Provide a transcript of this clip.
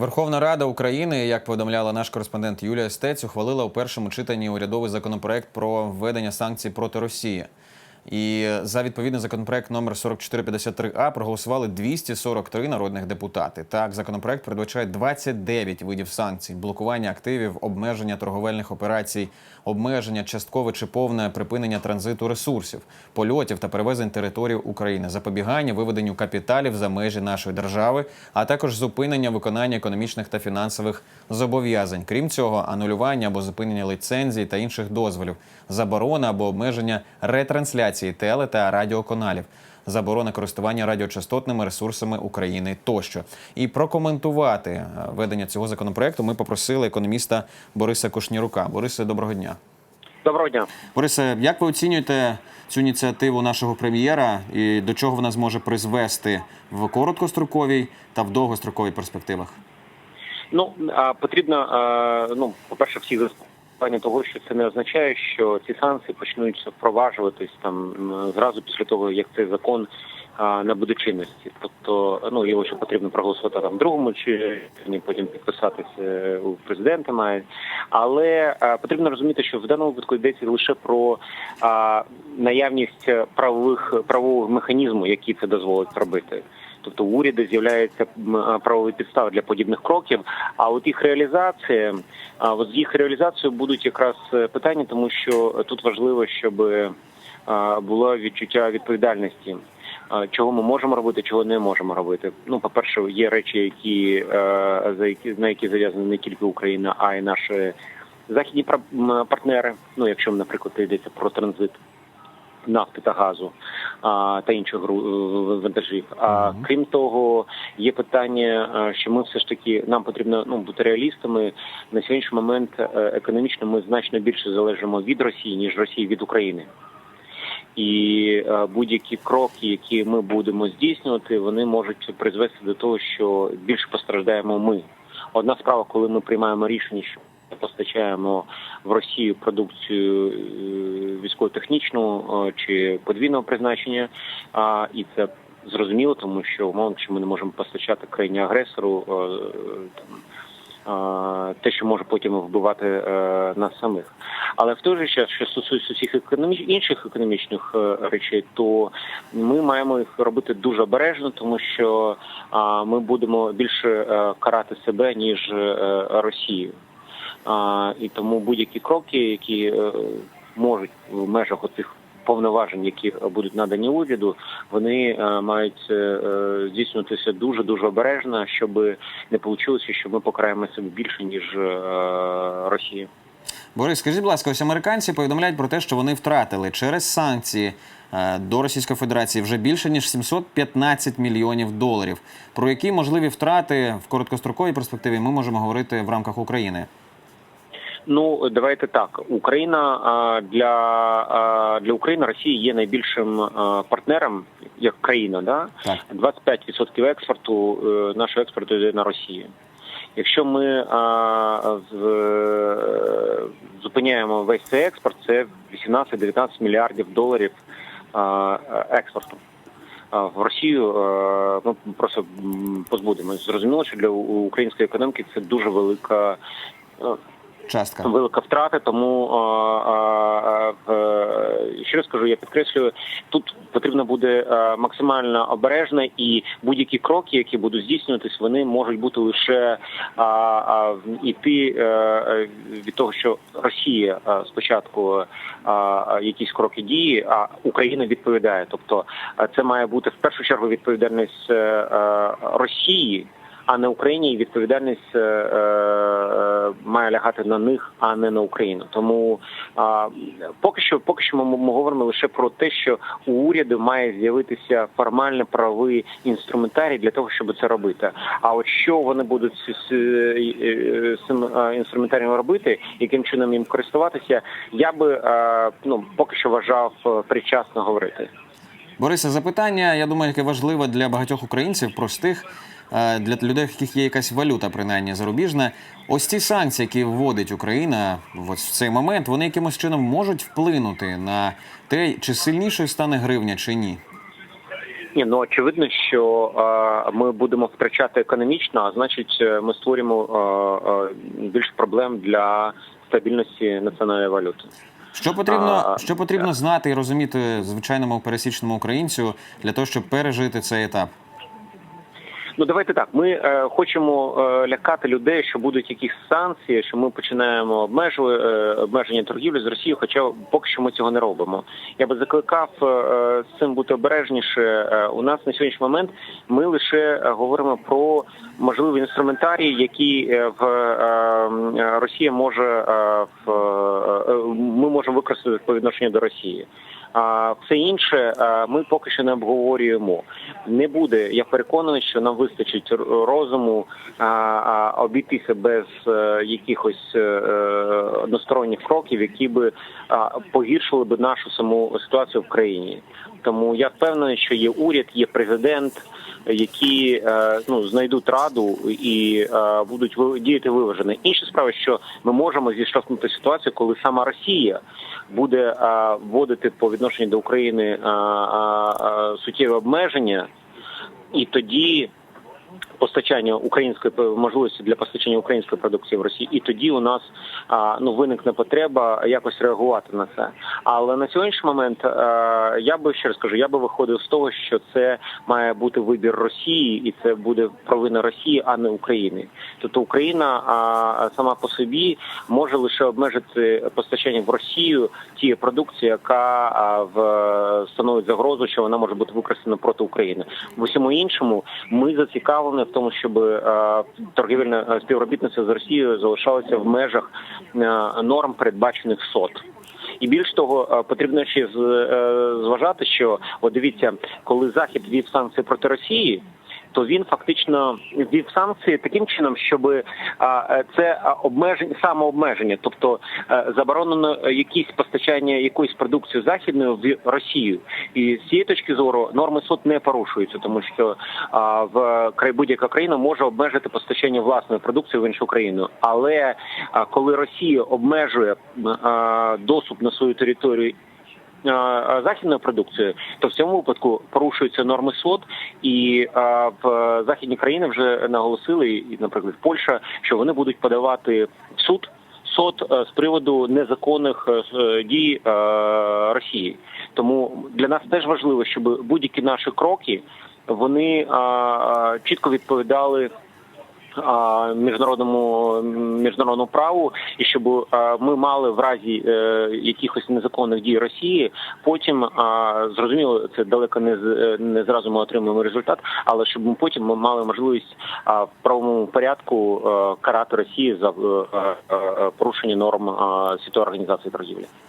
Верховна Рада України, як повідомляла наш кореспондент Юлія Стець, ухвалила у першому читанні урядовий законопроект про введення санкцій проти Росії. І за відповідний законопроект номер 4453А проголосували 243 народних депутати. Так, законопроект передбачає 29 видів санкцій: блокування активів, обмеження торговельних операцій, обмеження часткове чи повне припинення транзиту ресурсів, польотів та перевезень території України, запобігання виведенню капіталів за межі нашої держави, а також зупинення виконання економічних та фінансових зобов'язань. Крім цього, анулювання або зупинення ліцензій та інших дозволів, заборона або обмеження ретрансляції теле та радіоканалів. Заборона користування радіочастотними ресурсами України тощо і прокоментувати е, ведення цього законопроекту ми попросили економіста Бориса Кушнірука. Борисе, доброго дня. Доброго дня. Борисе, як ви оцінюєте цю ініціативу нашого прем'єра і до чого вона зможе призвести в короткостроковій та в довгостроковій перспективах? Ну потрібно ну, по-перше, всіх заспокоєння того, що це не означає, що ці санкції почнуть впроваджуватись там зразу після того, як цей закон а, набуде чинності. Тобто, ну його ще потрібно проголосувати там другому чи потім підписатися е, у президента має. Але а, потрібно розуміти, що в даному випадку йдеться лише про а, наявність правових правового механізму, який це дозволить робити. Тобто у уряду з'являється правові підстави для подібних кроків. А от їх реалізація, а от з їх реалізацією будуть якраз е, питання, тому що тут важливо, щоб е, було відчуття відповідальності. Чого ми можемо робити, чого не можемо робити. Ну, по перше, є речі, які е, за які на які зав'язана не тільки Україна, а й наші західні пар- партнери. Ну, якщо наприклад йдеться про транзит нафти та газу та інших гру- е, вантажів. А крім того, є питання, що ми все ж таки нам потрібно ну бути реалістами. На сьогоднішній момент е, економічно ми значно більше залежимо від Росії ніж Росії від України. І е, будь-які кроки, які ми будемо здійснювати, вони можуть призвести до того, що більше постраждаємо ми. Одна справа, коли ми приймаємо рішення, що постачаємо в Росію продукцію е, військово-технічну е, чи подвійного призначення, а і це зрозуміло, тому що умовно, що ми не можемо постачати країні агресору е, там, е, те, що може потім вбивати е, нас самих. Але в той же час, що стосується всіх економіч... інших економічних е, речей, то ми маємо їх робити дуже обережно, тому що а, ми будемо більше е, карати себе ніж е, Росію. І тому будь-які кроки, які е, можуть в межах оцих повноважень, які будуть надані уряду, вони е, мають е, здійснюватися дуже дуже обережно, щоб не вийшло, що ми покараємо себе більше ніж Росія. Борис, скажіть, будь ласка, ось американці повідомляють про те, що вони втратили через санкції до Російської Федерації вже більше ніж 715 мільйонів доларів. Про які можливі втрати в короткостроковій перспективі ми можемо говорити в рамках України? Ну давайте так. Україна для для України Росія є найбільшим партнером як країна. Да? Так. 25% експорту е, нашого експорту йде на Росію. Якщо ми а, з, е, зупиняємо весь цей експорт, це 18-19 мільярдів доларів а, експорту. А В Росію ми просто позбудемось. Зрозуміло, що для української економіки це дуже велика е, Частка. велика втрата. Тому е, ще раз кажу, я підкреслюю, тут потрібно буде максимально обережно, і будь-які кроки, які будуть здійснюватись, вони можуть бути лише іти е, е, від того, що Росія спочатку а, а, якісь кроки діє, а Україна відповідає. Тобто це має бути в першу чергу відповідальність е, е, Росії а на Україні відповідальність е, е, має лягати на них, а не на Україну. Тому а, поки що, поки що ми, ми говоримо лише про те, що у уряду має з'явитися формально правовий інструментарій для того, щоб це робити. А от що вони будуть з, цим інструментарієм робити, яким чином їм користуватися, я би е, ну поки що вважав е, причасно говорити. Борисе, запитання, я думаю, яке важливе для багатьох українців, простих, для людей, в яких є якась валюта, принаймні зарубіжна. Ось ці санкції, які вводить Україна ось в цей момент, вони якимось чином можуть вплинути на те, чи сильнішою стане гривня, чи ні. Ні, ну очевидно, що е, ми будемо втрачати економічно, а значить, е, ми створюємо е, е, більше проблем для стабільності національної валюти. Що потрібно, А, що потрібно знати і розуміти звичайному пересічному українцю для того, щоб пережити цей етап? Ну давайте так. Ми е, хочемо е, лякати людей, що будуть якісь санкції, що ми починаємо обмежу, е, обмеження торгівлі з Росією, хоча поки що ми цього не робимо. Я би закликав е, з цим бути обережніше. Е, у нас на сьогоднішній момент ми лише е, говоримо про можливий інструментарій, який е, в е, Росія може е, в е, е, ми можемо використати по відношенню до Росії. А все інше е, ми поки що не обговорюємо. Не буде. Я переконаний, що нам вистачить розуму обійтися без е, якихось е, односторонніх кроків, які би погіршили би нашу саму ситуацію в країні. Тому я впевнений, що є уряд, є президент, які е, ну знайдуть раду і е, будуть діяти виважено. Інша справа, що ми можемо зіштовхнути ситуацію, коли сама Росія буде е, вводити по відношенню до України суттєві обмеження, і тоді. Постачання української можливості для постачання української продукції в Росії, і тоді у нас ну виникне потреба якось реагувати на це. Але на сьогоднішній момент я би ще раз кажу, я би виходив з того, що це має бути вибір Росії, і це буде провина Росії, а не України. Тобто Україна сама по собі може лише обмежити постачання в Росію тієї продукції, яка в становить загрозу, що вона може бути використана проти України. В усьому іншому ми зацікавлені тому, щоб е, торгівельне е, співробітництво з Росією залишалося в межах е, норм, передбачених СОТ. І більш того, потрібно ще зважати, що от дивіться, коли захід вів санкції проти Росії. То він фактично ввів санкції таким чином, щоб це а, обмеження самообмеження, тобто е, заборонено е, якісь постачання якоїсь продукції західної в Росію, і з цієї точки зору норми суд не порушуються, тому що в край будь-яка країна може обмежити постачання власної продукції в іншу країну. Але коли Росія обмежує доступ на свою територію е, західною продукцією, то в цьому випадку порушуються норми СОД, і е, в західні країни вже наголосили, і, наприклад, Польща, що вони будуть подавати в суд. СОД е, з приводу незаконних е, дій е, Росії, тому для нас теж важливо, щоб будь-які наші кроки вони е, е, чітко відповідали міжнародному міжнародному праву, і щоб ми мали в разі е, якихось незаконних дій Росії, потім зрозуміло, це далеко не е, не зразу ми отримаємо результат, але щоб ми потім ми мали можливість в правовому порядку е, карати Росію за порушення норм Світової організації торгівлі.